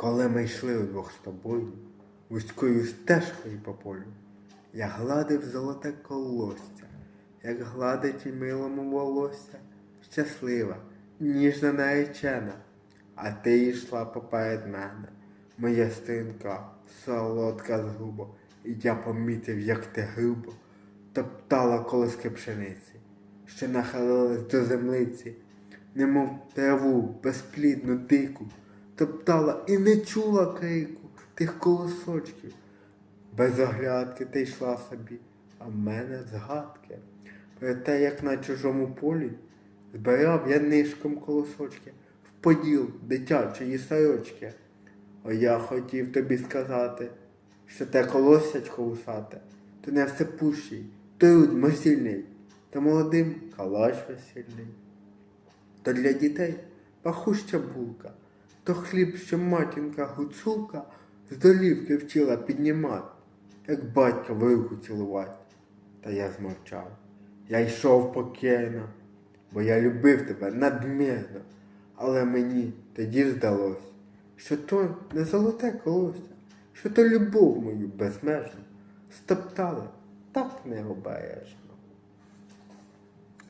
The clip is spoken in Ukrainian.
Коли ми йшли удвох з тобою, вузькою стежкою по полю, я гладив золоте колосся, як гладить і милому волосся, щаслива, ніжна наречена, а ти йшла поперед мене, моя стинка, солодка згуба, і я помітив, як ти грубо топтала колоски пшениці, що нахилилась до землиці, немов траву безплідну дику, топтала і не чула крику тих колосочків. Без оглядки ти йшла собі, а в мене згадки. Про те, як на чужому полі збирав я нишком колосочки в поділ дитячої сорочки. А я хотів тобі сказати, що те колосячко усате, то не всепущий, труд мосільний, та молодим калач весільний. То для дітей пахуща булка, то хліб, що матінка гуцулка з долівки вчила піднімати, як батька в руку цілувати. Та я змовчав. Я йшов покійно, бо я любив тебе надмірно, але мені тоді здалось, що то не золоте колося, що то любов мою безмежну стоптали так необережно.